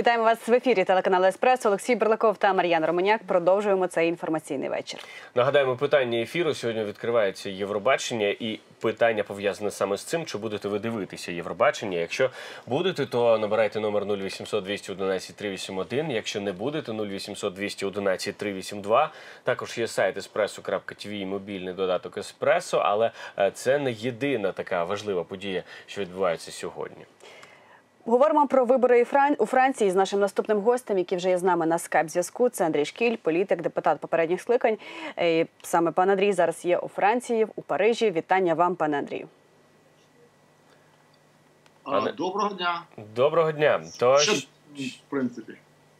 Вітаємо вас в ефірі телеканалу Еспресо. Олексій Берлаков та Мар'ян Романяк. Продовжуємо цей інформаційний вечір. Нагадаємо, питання ефіру сьогодні відкривається Євробачення, і питання пов'язане саме з цим, чи будете ви дивитися Євробачення. Якщо будете, то набирайте номер 0800 211 381. Якщо не будете, 0800 211 382. Також є сайт espresso.tv і мобільний додаток Еспресо, але е, це не єдина така важлива подія, що відбувається сьогодні. Говоримо про вибори у Франції з нашим наступним гостем, який вже є з нами на скайп-зв'язку. Це Андрій Шкіль, політик, депутат попередніх скликань. І Саме пан Андрій зараз є у Франції, у Парижі. Вітання вам, пане Андрію. Доброго дня. Доброго дня. То що, в принципі.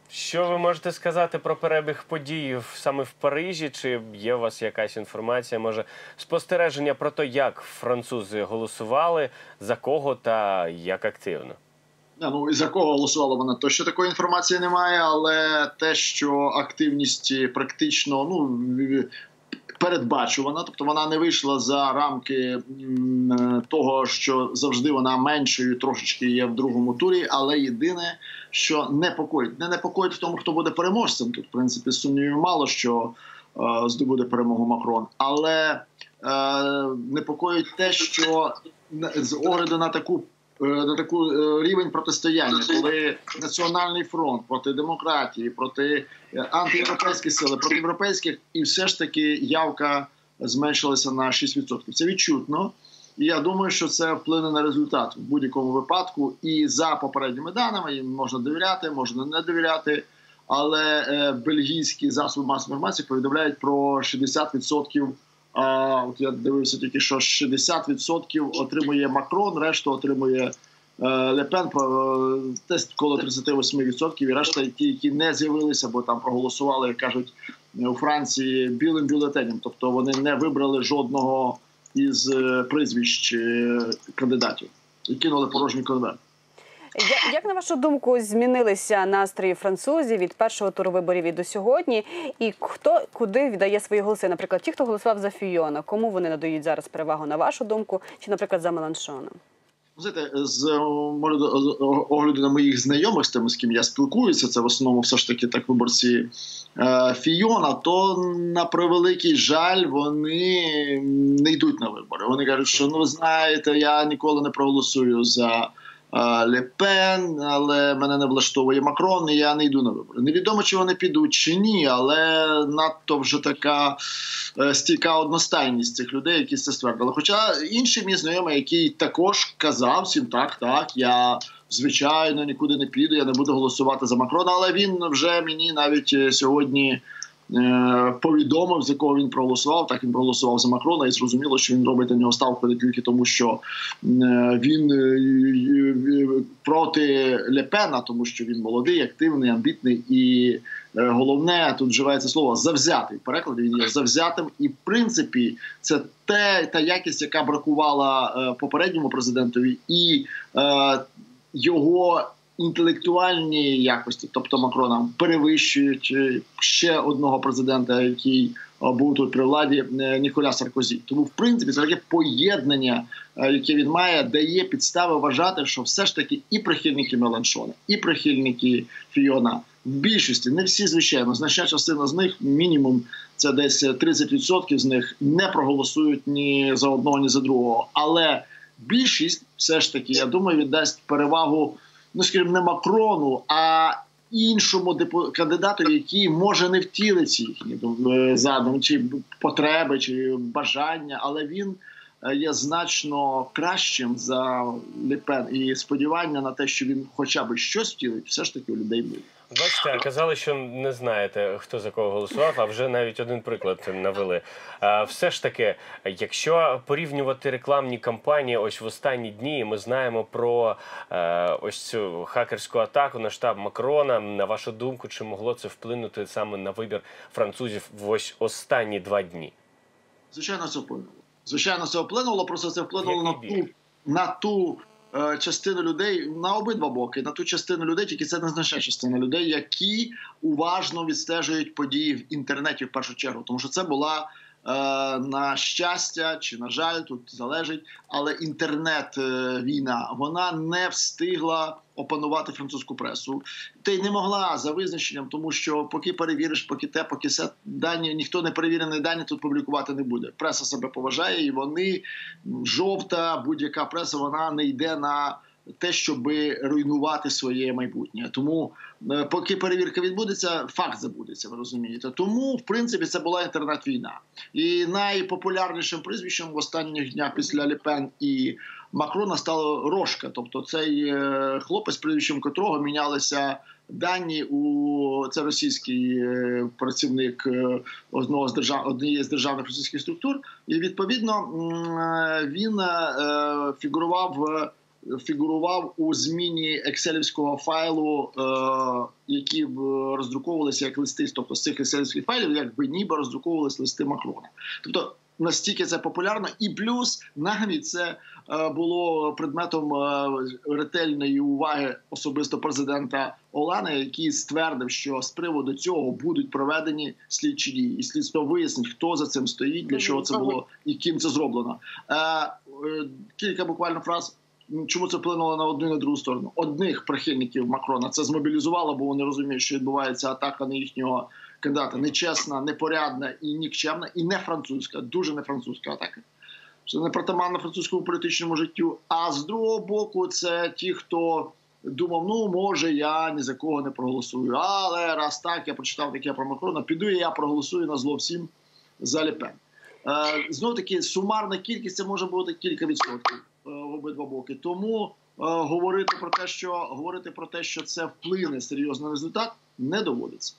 Що ви можете сказати про перебіг подій саме в Парижі? Чи є у вас якась інформація? Може спостереження про те, як французи голосували, за кого та як активно? Ну і за кого голосувала вона точно такої інформації немає, але те, що активність практично ну передбачувана, тобто вона не вийшла за рамки того, що завжди вона меншою трошечки є в другому турі. Але єдине, що непокоїть, не непокоїть в тому, хто буде переможцем. Тут в принципі сумнівів мало що е, здобуде перемогу Макрон, але е, непокоїть те, що з огляду на таку Е, на таку е, рівень протистояння, коли національний фронт проти демократії, проти е, антиєвропейських сили, проти європейських, і все ж таки явка зменшилася на 6%. Це відчутно. І я думаю, що це вплине на результат в будь-якому випадку. І за попередніми даними їм можна довіряти, можна не довіряти. Але е, бельгійські засоби масової інформації повідомляють про 60% а от я дивився тільки, що 60% отримує Макрон, решту отримує е, Лепен десь коло 38%, і решта ті, які не з'явилися, бо там проголосували, як кажуть у Франції білим бюлетенем. Тобто вони не вибрали жодного із е, прізвищ е, кандидатів і кинули порожній конверт. Як на вашу думку змінилися настрої французів від першого туру виборів і до сьогодні? І хто куди віддає свої голоси? Наприклад, ті, хто голосував за Фіона, кому вони надають зараз перевагу на вашу думку, чи, наприклад, за Меланшоном? Знаєте, з огляду на моїх знайомих з тими, з ким я спілкуюся, це в основному все ж таки так виборці е, Фіона. То на превеликий жаль вони не йдуть на вибори. Вони кажуть, що ну ви знаєте, я ніколи не проголосую за. Лепен, але мене не влаштовує Макрон. і Я не йду на вибори. Невідомо, чи вони підуть чи ні, але надто вже така е, стійка одностайність цих людей, які це ствердили. Хоча інший мій знайомий, який також казав всім, так, так, я звичайно нікуди не піду, я не буду голосувати за Макрона, але він вже мені навіть е, сьогодні. Е, повідомив, з якого він проголосував. Так він проголосував за Макрона, і зрозуміло, що він робить на нього ставку не тільки тому, що е, він е, проти Лепена, тому що він молодий, активний, амбітний і головне тут вживається слово завзятий. В перекладі він є завзятим, і в принципі це те та якість, яка бракувала попередньому президентові, і його інтелектуальні якості, тобто Макрона, перевищують е, ще одного президента, який е, був тут при владі е, Ніколя Саркозі. Тому, в принципі, це таке поєднання, яке він має, дає підстави вважати, що все ж таки і прихильники Меланшона, і прихильники Фіона. В більшості не всі звичайно значна частина з них, мінімум, це десь 30% з них не проголосують ні за одного, ні за другого. Але більшість все ж таки, я думаю, віддасть перевагу ну скажімо, не Макрону, а іншому кандидату, який може не втілити їхні задум, задуми, чи потреби, чи бажання, але він. Е, є значно кращим за Ліпен і сподівання на те, що він хоча б щось втілить, все ж таки у людей буде. Бачите, казали, що не знаєте, хто за кого голосував, а вже навіть один приклад навели. Все ж таки, якщо порівнювати рекламні кампанії, ось в останні дні ми знаємо про е, ось цю хакерську атаку на штаб Макрона. На вашу думку, чи могло це вплинути саме на вибір французів в ось останні два дні? Звичайно, це вплинуло. Звичайно, це вплинуло. Просто це вплинуло на ту на ту частину людей на обидва боки, на ту частину людей, тільки це не значна частина людей, які уважно відстежують події в інтернеті в першу чергу, тому що це була на щастя чи на жаль, тут залежить, але інтернет-війна вона не встигла опанувати французьку пресу. Й не могла за визначенням, тому що поки перевіриш, поки те, поки все дані, ніхто не перевірений дані тут публікувати не буде. Преса себе поважає, і вони жовта, будь-яка преса, вона не йде на те, щоб руйнувати своє майбутнє. Тому е, поки перевірка відбудеться, факт забудеться. Ви розумієте. Тому, в принципі, це була інтернет-війна, і найпопулярнішим прізвищем в останніх днях після Ліпен і Макрона стало Рожка. Тобто цей е, хлопець, прізвищем котрого мінялися. Дані у це російський е, працівник одного з держав однієї з державних російських структур, і відповідно він фігурував фігурував у зміні екселівського файлу, е, які роздруковувалися як листи, тобто з цих екселівських файлів, якби ніби роздруковувалися листи Макрона. Тобто настільки це популярно, і плюс навіть це е, було предметом е, ретельної уваги особисто президента Олана, який ствердив, що з приводу цього будуть проведені слідчі дії, і слідство вияснить, хто за цим стоїть, для чого це було і ким це зроблено. Кілька буквально фраз чому це вплинуло на одну і на другу сторону? Одних прихильників Макрона це змобілізувало, бо вони розуміють, що відбувається атака на їхнього кандидата нечесна, непорядна і нікчемна, і не французька, дуже не французька атака. Це не протиманно французькому політичному життю. А з другого боку, це ті, хто думав, ну може я ні за кого не проголосую. Але раз так я прочитав таке про Макрона, піду і я проголосую на зло всім за Лепен. Е, Знову таки сумарна кількість це може бути кілька відсотків. Обидва боки. Тому е, говорити про те, що говорити про те, що це вплине серйозно на результат, не доводиться.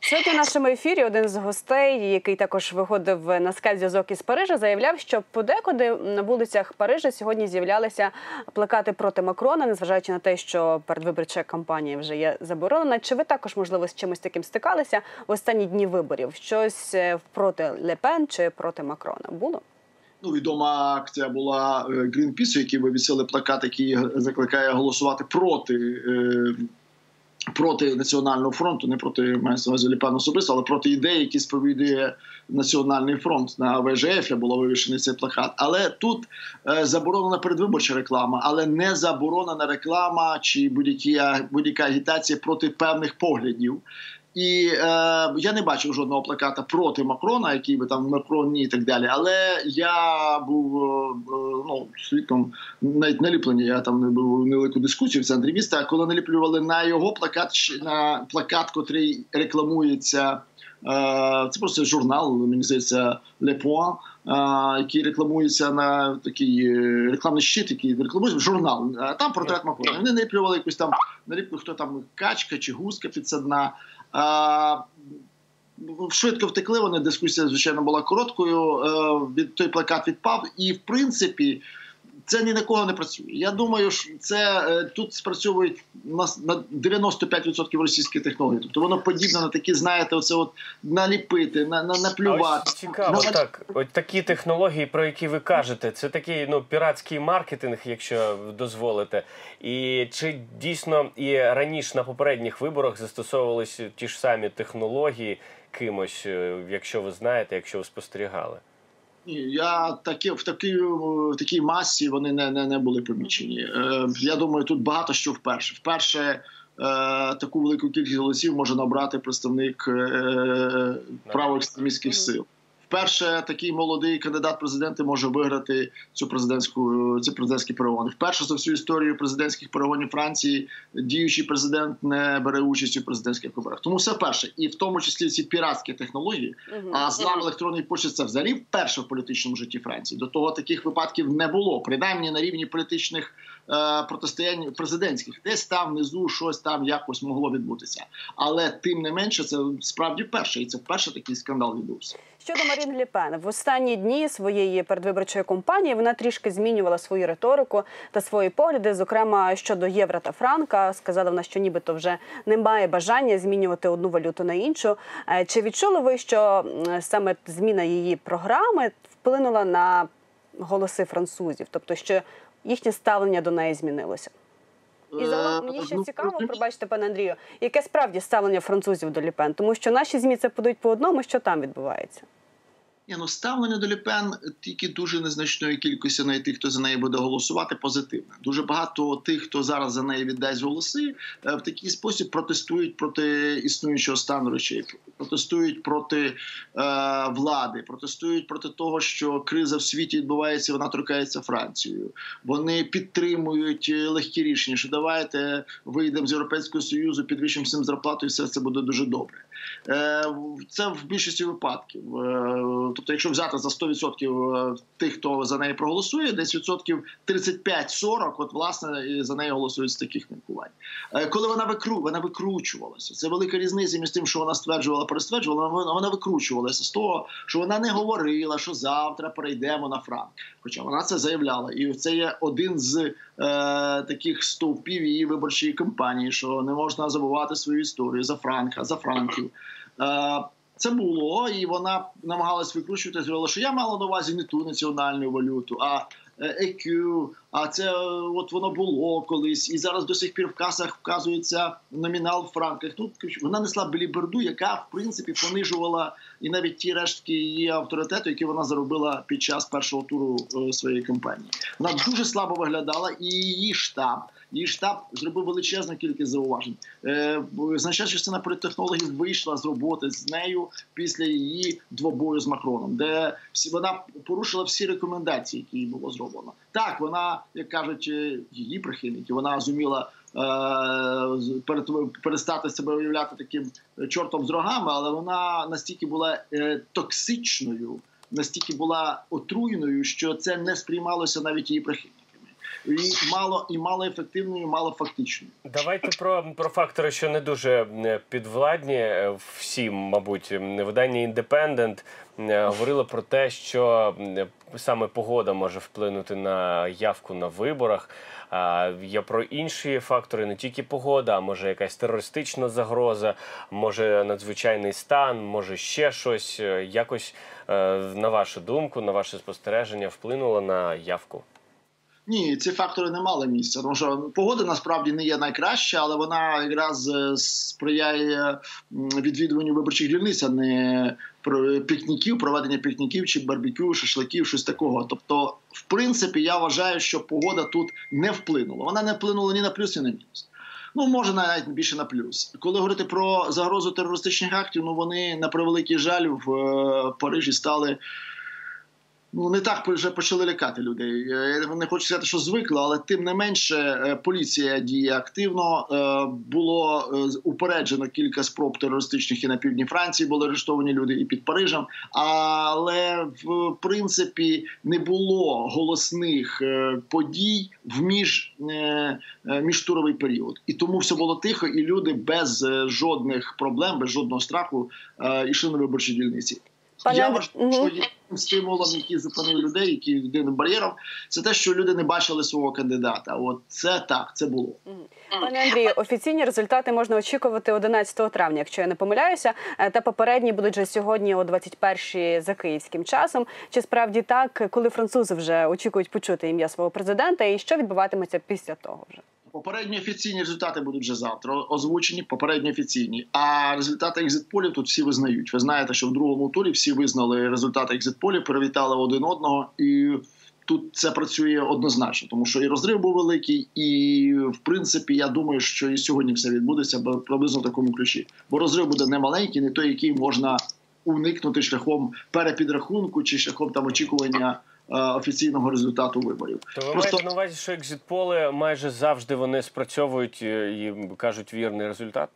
Сьогодні в нашому ефірі один з гостей, який також виходив на скайп-зв'язок із Парижа, заявляв, що подекуди на вулицях Парижа сьогодні з'являлися плакати проти Макрона, незважаючи на те, що передвиборча кампанія вже є заборонена. Чи ви також можливо з чимось таким стикалися в останні дні виборів? Щось е, проти Лепен чи проти Макрона було? Ну, відома акція була Грінпісу, які вивісили плакат, який закликає голосувати проти е, проти національного фронту, не проти Ліпен особисто, але проти ідей, які сповідує Національний фронт на ВЖФ було вивішений цей плакат. Але тут е, заборонена передвиборча реклама, але не заборонена реклама чи будь-яка будь-яка агітація проти певних поглядів. І е, я не бачив жодного плаката проти Макрона, який би там Макрон ні і так далі. Але я був е, ну, свідком навіть наліплення. Я там не був невелику дискусію в центрі міста. Коли наліплювали на його плакат, на плакат, котрий рекламується. Е, це просто журнал, мені здається, Le Point, е, який рекламується на такий е, рекламний щит, який рекламує журнал. Там портрет Макрона. Вони наліплювали якусь там наліплю, хто там качка чи гуска підсадна. Швидко втекли вони. Дискусія, звичайно, була короткою. Від той плакат відпав, і в принципі це ні на кого не працює. Я думаю, що це е, тут спрацьовують на на 95% російські технології. Тобто воно подібне на такі, знаєте, оце от наліпити, на, на наплювати. Ось цікаво, на... так. От такі технології, про які ви кажете, це такий ну піратський маркетинг, якщо дозволите. І чи дійсно і раніше на попередніх виборах застосовувалися ті ж самі технології кимось, е, якщо ви знаєте, якщо ви спостерігали? Я такі в такій в такій масі вони не не, не були помічені. Е, Я думаю, тут багато що вперше. Вперше е, таку велику кількість голосів може набрати представник е, правоекстремістських сил. Вперше такий молодий кандидат президенти може виграти цю президентську ці президентські перегони. Вперше за всю історію президентських перегонів Франції діючий президент не бере участь у президентських виборах. Тому все перше, і в тому числі ці піратські технології. Угу. А злам електронної пошти це взагалі вперше в політичному житті Франції. До того таких випадків не було, принаймні на рівні політичних протистоянь президентських. Десь там внизу щось там якось могло відбутися. Але тим не менше, це справді перше, і це вперше такий скандал відбувся. Щодо Марін Ліпен, в останні дні своєї передвиборчої кампанії вона трішки змінювала свою риторику та свої погляди. Зокрема, щодо євро та франка, сказала вона, що нібито вже немає бажання змінювати одну валюту на іншу. Е, чи відчули ви, що саме зміна її програми вплинула на голоси французів, тобто що їхнє ставлення до неї змінилося? І загалом мені ще ну, цікаво, пробачте, пане Андрію, яке справді ставлення французів до Ліпен, тому що наші змі це подають по одному, що там відбувається. Ні, ну ставлення до Ліпен тільки дуже незначної кількості на тих, хто за неї буде голосувати, позитивне. Дуже багато тих, хто зараз за неї віддасть голоси, е, в такий спосіб протестують проти існуючого стану речей, протестують проти е, влади, протестують проти того, що криза в світі відбувається, вона торкається Францією. Вони підтримують е, легкі рішення, що давайте вийдемо з європейського союзу, підвищимо всім зарплату, і все це буде дуже добре. Е, це в більшості випадків. Тобто, якщо взяти за 100% е, тих, хто за неї проголосує, десь відсотків 35-40, от власне за неї голосують з таких міркувань. Е, коли вона викру, вона викручувалася. Це велика різниця між тим, що вона стверджувала, перестверджувала. Вона, вона викручувалася з того, що вона не говорила, що завтра перейдемо на франк. Хоча вона це заявляла, і це є один з е, таких стовпів її виборчої кампанії, що не можна забувати свою історію за франка, за франків. Е, це було, і вона намагалась викручувати, сказала, що я мала на увазі не ту національну валюту, а EQ, а це от воно було колись, і зараз до сих пір в касах вказується номінал в франках. Тут вона несла біліберду, яка в принципі понижувала і навіть ті рештки її авторитету, які вона заробила під час першого туру е, своєї кампанії. Вона дуже слабо виглядала, і її штаб. Її штаб зробив величезну кількість зауважень. Е, Значна частина політтехнологів вийшла з роботи з нею після її двобою з Макроном, де всі вона порушила всі рекомендації, які їй було зроблено. Так, вона, як кажуть, е, її прихильники, вона зуміла е, перестати себе уявляти таким чортом з рогами, але вона настільки була е, токсичною, настільки була отруєною, що це не сприймалося навіть її прихильниками і мало і мало ефективною, мало фактичною. Давайте про про фактори, що не дуже підвладні. Е, всім, мабуть, видання індепендент говорило про те, що саме погода може вплинути на явку на виборах. А є про інші фактори, не тільки погода, а може якась терористична загроза, може надзвичайний стан, може ще щось. Е, якось е, на вашу думку, на ваше спостереження вплинуло на явку. Ні, ці фактори не мали місця. Тому що погода насправді не є найкраща, але вона якраз е, сприяє відвідуванню виборчих дільниць, а не пікніків, проведення пікніків чи барбекю, шашликів, щось такого. Тобто, в принципі, я вважаю, що погода тут не вплинула. Вона не вплинула ні на плюс, ні на мінус. Ну, може, навіть більше на плюс. Коли говорити про загрозу терористичних актів, ну вони на превеликий жаль в е, Парижі стали ну не так вже почали лякати людей. Я не хочу сказати, що звикли, але тим не менше е, поліція діє активно. Е, було е, упереджено кілька спроб терористичних і на півдні Франції були арештовані люди і під Парижем. Але в принципі не було голосних подій в між міжтуровий період, і тому все було тихо, і люди без жодних проблем, без жодного страху йшли на виборчі дільниці. Пане... Я вважаю, що єдиним стимулом, який зупинив людей, який єдиним бар'єром, це те, що люди не бачили свого кандидата. От це так, це було. Пане Андрію, офіційні результати можна очікувати 11 травня, якщо я не помиляюся. Е, та попередні будуть вже сьогодні о 21-й за київським часом. Чи справді так, коли французи вже очікують почути ім'я свого президента, і що відбуватиметься після того вже? Попередні офіційні результати будуть вже завтра озвучені. Попередні офіційні. А результати екзитполів тут всі визнають. Ви знаєте, що в другому турі всі визнали результати екзитполів, привітали один одного, і тут це працює однозначно, тому що і розрив був великий, і в принципі я думаю, що і сьогодні все відбудеться приблизно в такому ключі. Бо розрив буде не маленький, не той, який можна уникнути шляхом перепідрахунку чи шляхом там очікування. Е, офіційного результату виборів. То ви Просто... маєте на увазі, що екзитполи майже завжди вони спрацьовують е, і кажуть вірний результат?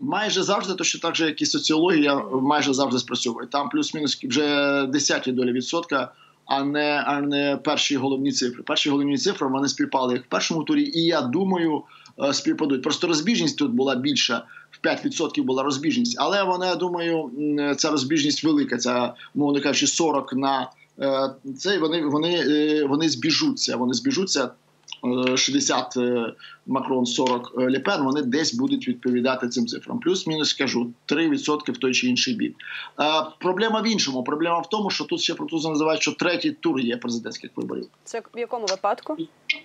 Майже завжди, то що так же, як і соціологія, майже завжди спрацьовує. Там плюс-мінус вже десяті долі відсотка, а не а не перші головні цифри. Перші головні цифри вони співпали як в першому турі, і я думаю, е, співпадуть. Просто розбіжність тут була більша. В 5% була розбіжність, але вона я думаю, ця розбіжність велика. Ця мовно кажучи, 40 на Е, це вони вони, е, вони збіжуться. Вони збіжуться е, 60 е, Макрон, 40 е, Лепен, вони десь будуть відповідати цим цифрам. Плюс-мінус скажу 3% в той чи інший бік. Е, Проблема в іншому. Проблема в тому, що тут ще французи називають, що третій тур є президентських виборів. Це в якому випадку?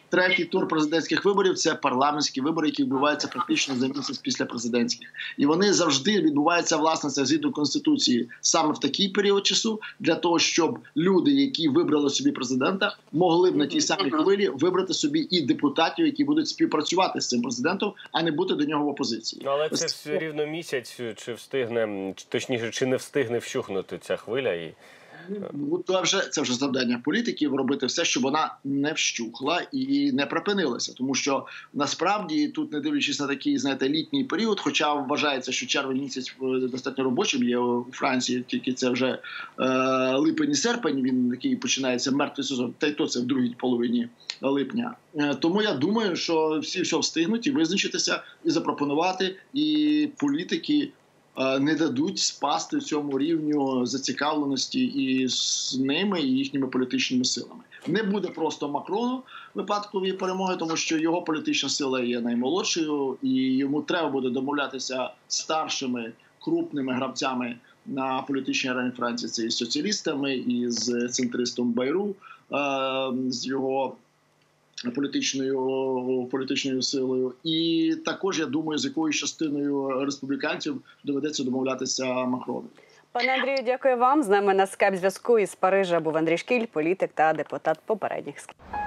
Третій тур президентських виборів це парламентські вибори, які відбуваються практично за місяць після президентських, і вони завжди відбуваються власне це згідно конституції саме в такий період часу, для того, щоб люди, які вибрали собі президента, могли б на тій самій хвилі вибрати собі і депутатів, які будуть співпрацювати з цим президентом, а не бути до нього в опозиції. Але але це Ось все рівно місяць, чи встигне, точніше, чи не встигне вщухнути ця хвиля і. Ну, то вже це вже завдання політиків робити все, щоб вона не вщухла і не припинилася. Тому що насправді тут, не дивлячись на такий, знаєте, літній період, хоча вважається, що червень місяць е, достатньо робочим є у Франції, тільки це вже е, липень і серпень. Він такий починається мертвий сезон, та й то це в другій половині липня. Е, тому я думаю, що всі все встигнуть і визначитися, і запропонувати, і політики не дадуть спасти цьому рівню зацікавленості і з ними, і їхніми політичними силами. Не буде просто Макрону випадкової перемоги, тому що його політична сила є наймолодшою, і йому треба буде домовлятися старшими крупними гравцями на політичній арені Франції. Це і соціалістами, і з центристом Байру, е, з його політичною політичною силою, і також я думаю, з якою частиною республіканців доведеться домовлятися Макрону. Пане Андрію, дякую вам. З нами на скайп зв'язку із Парижа був Андрій Шкіль, політик та депутат попередніх скликань.